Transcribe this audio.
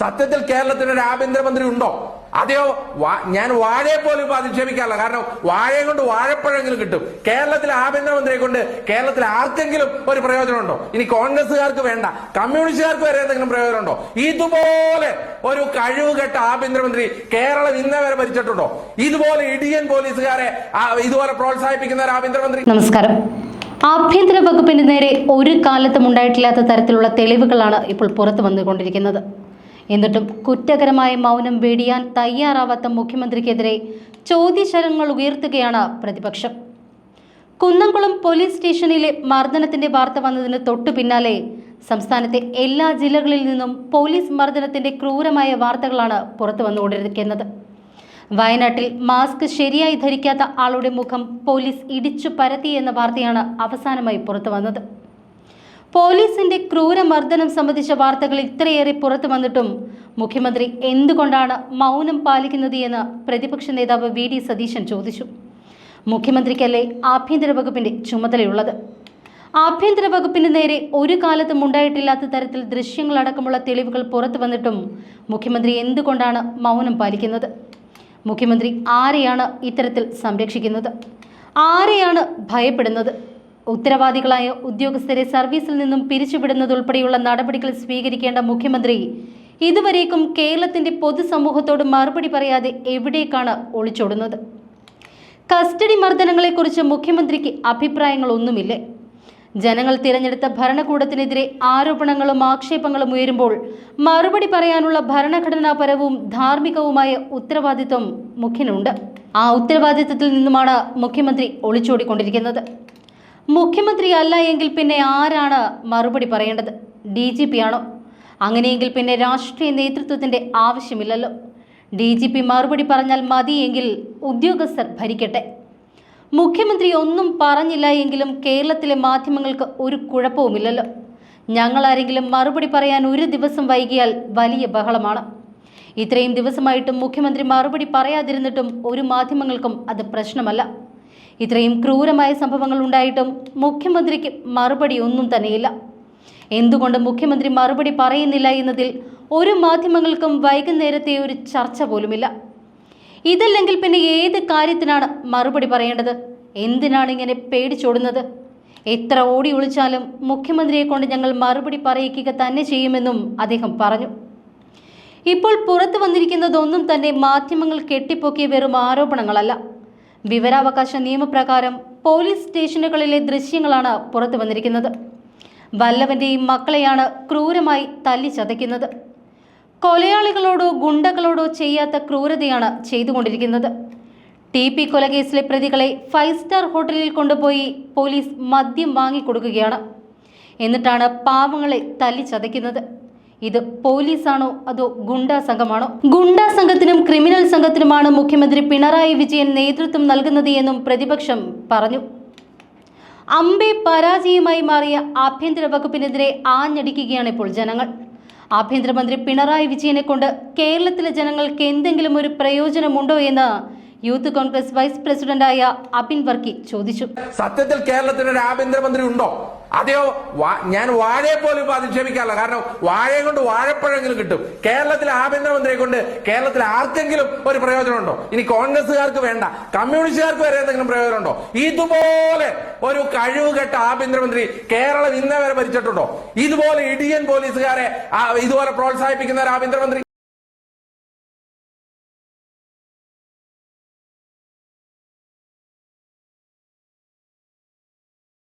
സത്യത്തിൽ കേരളത്തിന് ഒരു ആഭ്യന്തരമന്ത്രി ഉണ്ടോ? അതെയോ ഞാൻ വാഴയെ പോലും ഇപ്പൊ അധിക്ഷേപിക്കാറില്ല. കാരണം വാഴയെ കൊണ്ട് വാഴപ്പഴമെങ്കിലും കിട്ടും. കേരളത്തിലെ ആഭ്യന്തരമന്ത്രിയെ കൊണ്ട് കേരളത്തിൽ ആർക്കെങ്കിലും ഒരു പ്രയോജനം ഉണ്ടോ ഇനി കോൺഗ്രസുകാർക്ക് വേണ്ട. കമ്മ്യൂണിസ്റ്റുകാർക്ക് വരെ എന്തെങ്കിലും പ്രയോജനം ഉണ്ടോ ഇതുപോലെ ഒരു കഴിവുകെട്ട ആഭ്യന്തരമന്ത്രി കേരളം ഇന്നേ വരെ ഭരിച്ചിട്ടുണ്ടോ? ഇതുപോലെ ഇടിയൻ പോലീസുകാരെ ഇതുപോലെ പ്രോത്സാഹിപ്പിക്കുന്ന ഒരു ആഭ്യന്തരമന്ത്രി? നമസ്കാരം. ആഭ്യന്തര വകുപ്പിന് നേരെ ഒരു കാലത്തും ഉണ്ടായിട്ടില്ലാത്ത തരത്തിലുള്ള തെളിവുകളാണ് ഇപ്പോൾ പുറത്തു വന്നുകൊണ്ടിരിക്കുന്നത്. എന്നിട്ടും കുറ്റകരമായ മൗനം വെടിയാൻ തയ്യാറാവാത്ത മുഖ്യമന്ത്രിക്കെതിരെ ചോദ്യശരങ്ങൾ ഉയർത്തുകയാണ് പ്രതിപക്ഷം. കുന്നംകുളം പോലീസ് സ്റ്റേഷനിലെ മർദ്ദനത്തിന്റെ വാർത്ത വന്നതിന് തൊട്ടു പിന്നാലെ സംസ്ഥാനത്തെ എല്ലാ ജില്ലകളിൽ നിന്നും പോലീസ് മർദ്ദനത്തിന്റെ ക്രൂരമായ വാർത്തകളാണ് പുറത്തു വന്നുകൊണ്ടിരിക്കുന്നത്. വയനാട്ടിൽ മാസ്ക് ശരിയായി ധരിക്കാത്ത ആളുടെ മുഖം പോലീസ് ഇടിച്ചു പരത്തി എന്ന വാർത്തയാണ് അവസാനമായി പുറത്തു വന്നത്. പോലീസിന്റെ ക്രൂരമർദ്ദനം സംബന്ധിച്ച വാർത്തകൾ ഇത്രയേറെ പുറത്തു വന്നിട്ടും മുഖ്യമന്ത്രി എന്തുകൊണ്ടാണ് മൗനം പാലിക്കുന്നത് എന്ന് പ്രതിപക്ഷ നേതാവ് വി ഡി സതീശൻ ചോദിച്ചു. മുഖ്യമന്ത്രിക്കല്ലേ ആഭ്യന്തര വകുപ്പിന്റെ ചുമതലയുള്ളത്? ആഭ്യന്തര വകുപ്പിന് നേരെ ഒരു കാലത്തും ഉണ്ടായിട്ടില്ലാത്ത തരത്തിൽ ദൃശ്യങ്ങളടക്കമുള്ള തെളിവുകൾ പുറത്തു വന്നിട്ടും മുഖ്യമന്ത്രി എന്തുകൊണ്ടാണ് മൗനം പാലിക്കുന്നത്? മുഖ്യമന്ത്രി ആരെയാണ് ഇത്തരത്തിൽ സംരക്ഷിക്കുന്നത്? ആരെയാണ് ഭയപ്പെടുന്നത്? ഉത്തരവാദികളായ ഉദ്യോഗസ്ഥരെ സർവീസിൽ നിന്നും പിരിച്ചുവിടുന്നതുൾപ്പെടെയുള്ള നടപടികൾ സ്വീകരിക്കേണ്ട മുഖ്യമന്ത്രി ഇതുവരേക്കും കേരളത്തിന്റെ പൊതുസമൂഹത്തോട് മറുപടി പറയാതെ എവിടേക്കാണ് ഒളിച്ചോടുന്നത്? കസ്റ്റഡി മർദ്ദനങ്ങളെക്കുറിച്ച് മുഖ്യമന്ത്രിക്ക് അഭിപ്രായങ്ങളൊന്നുമില്ലേ. ജനങ്ങൾ തിരഞ്ഞെടുത്ത ഭരണകൂടത്തിനെതിരെ ആരോപണങ്ങളും ആക്ഷേപങ്ങളും ഉയരുമ്പോൾ മറുപടി പറയാനുള്ള ഭരണഘടനാപരവും ധാർമ്മികവുമായ ഉത്തരവാദിത്വം മുഖ്യനുണ്ട്. ആ ഉത്തരവാദിത്വത്തിൽ നിന്നുമാണ് മുഖ്യമന്ത്രി ഒളിച്ചോടിക്കൊണ്ടിരിക്കുന്നത്. മുഖ്യമന്ത്രി അല്ല എങ്കിൽ പിന്നെ ആരാണ് മറുപടി പറയേണ്ടത്? ഡി ജി പി ആണോ? അങ്ങനെയെങ്കിൽ പിന്നെ രാഷ്ട്രീയ നേതൃത്വത്തിന്റെ ആവശ്യമില്ലല്ലോ. ഡി ജി പി മറുപടി പറഞ്ഞാൽ മതിയെങ്കിൽ ഉദ്യോഗസ്ഥർ ഭരിക്കട്ടെ. മുഖ്യമന്ത്രി ഒന്നും പറഞ്ഞില്ല എങ്കിലും കേരളത്തിലെ മാധ്യമങ്ങൾക്ക് ഒരു കുഴപ്പവുമില്ലല്ലോ. ഞങ്ങളാരെങ്കിലും മറുപടി പറയാൻ ഒരു ദിവസം വൈകിയാൽ വലിയ ബഹളമാണ്. ഇത്രയും ദിവസമായിട്ടും മുഖ്യമന്ത്രി മറുപടി പറയാതിരുന്നിട്ടും ഒരു മാധ്യമങ്ങൾക്കും അത് പ്രശ്നമല്ല. ഇത്രയും ക്രൂരമായ സംഭവങ്ങൾ ഉണ്ടായിട്ടും മുഖ്യമന്ത്രിക്ക് മറുപടി ഒന്നും തന്നെയില്ല. എന്തുകൊണ്ട് മുഖ്യമന്ത്രി മറുപടി പറയുന്നില്ല എന്നതിൽ ഒരു മാധ്യമങ്ങൾക്കും വൈകുന്നേരത്തെ ഒരു ചർച്ച പോലുമില്ല. ഇതല്ലെങ്കിൽ പിന്നെ ഏത് കാര്യത്തിനാണ് മറുപടി പറയേണ്ടത്? എന്തിനാണ് ഇങ്ങനെ പേടിച്ചോടുന്നത്? എത്ര ഓടി ഒളിച്ചാലും മുഖ്യമന്ത്രിയെ കൊണ്ട് ഞങ്ങൾ മറുപടി പറയിക്കുക തന്നെ ചെയ്യുമെന്നും അദ്ദേഹം പറഞ്ഞു. ഇപ്പോൾ പുറത്തു വന്നിരിക്കുന്നതൊന്നും തന്നെ മാധ്യമങ്ങൾ കെട്ടിപ്പൊക്കിയ വെറും ആരോപണങ്ങളല്ല. വിവരാവകാശ നിയമപ്രകാരം പോലീസ് സ്റ്റേഷനുകളിലെ ദൃശ്യങ്ങളാണ് പുറത്തു വന്നിരിക്കുന്നത്. വല്ലവന്റെയും മക്കളെയാണ് ക്രൂരമായി തല്ലി ചതയ്ക്കുന്നത്. കൊലയാളികളോടോ ഗുണ്ടകളോടോ ചെയ്യാത്ത ക്രൂരതയാണ് ചെയ്തുകൊണ്ടിരിക്കുന്നത്. ടി പി കൊലകേസിലെ പ്രതികളെ ഫൈവ് സ്റ്റാർ ഹോട്ടലിൽ കൊണ്ടുപോയി പോലീസ് മദ്യം വാങ്ങിക്കൊടുക്കുകയാണ്. എന്നിട്ടാണ് പാവങ്ങളെ തല്ലി ചതയ്ക്കുന്നത്. ഇത് പോലീസാണോ? അതോ ഗുണ്ടാ സംഘമാണോ? ഗുണ്ടാ സംഘത്തിനും ക്രിമിനൽ സംഘത്തിനുമാണ് മുഖ്യമന്ത്രി പിണറായി വിജയൻ നേതൃത്വം നൽകുന്നത് എന്നും പ്രതിപക്ഷം പറഞ്ഞു. അമ്പെ പരാജയമായി മാറിയ ആഭ്യന്തര വകുപ്പിനെതിരെ ആഞ്ഞടിക്കുകയാണ് ഇപ്പോൾ ജനങ്ങൾ. ആഭ്യന്തരമന്ത്രി പിണറായി വിജയനെ കൊണ്ട് കേരളത്തിലെ ജനങ്ങൾക്ക് എന്തെങ്കിലും ഒരു പ്രയോജനമുണ്ടോ എന്ന് യൂത്ത് കോൺഗ്രസ് വൈസ് പ്രസിഡന്റായ അബിൻ വർക്കി ചോദിച്ചു. സത്യത്തിൽ കേരളത്തിന് ഒരു ആഭ്യന്തരമന്ത്രി ഉണ്ടോ? അതെയോ? ഞാൻ വാഴയെ പോലും അധിക്ഷേപിക്കാറില്ല. കാരണം വാഴയെ കൊണ്ട് വാഴപ്പഴെങ്കിലും കിട്ടും. കേരളത്തിലെ ആഭ്യന്തരമന്ത്രിയെ കൊണ്ട് കേരളത്തിൽ ആർക്കെങ്കിലും ഒരു പ്രയോജനമുണ്ടോ? ഇനി കോൺഗ്രസുകാർക്ക് വേണ്ട. കമ്മ്യൂണിസ്റ്റുകാർക്ക് വരെ എന്തെങ്കിലും പ്രയോജനമുണ്ടോ? ഇതുപോലെ ഒരു കഴിവുകെട്ട ആഭ്യന്തരമന്ത്രി കേരളം ഇന്നേ വരെ ഭരിച്ചിട്ടുണ്ടോ? ഇതുപോലെ ഇടിയൻ പോലീസുകാരെ ഇതുപോലെ പ്രോത്സാഹിപ്പിക്കുന്ന ഒരു ആഭ്യന്തരമന്ത്രി?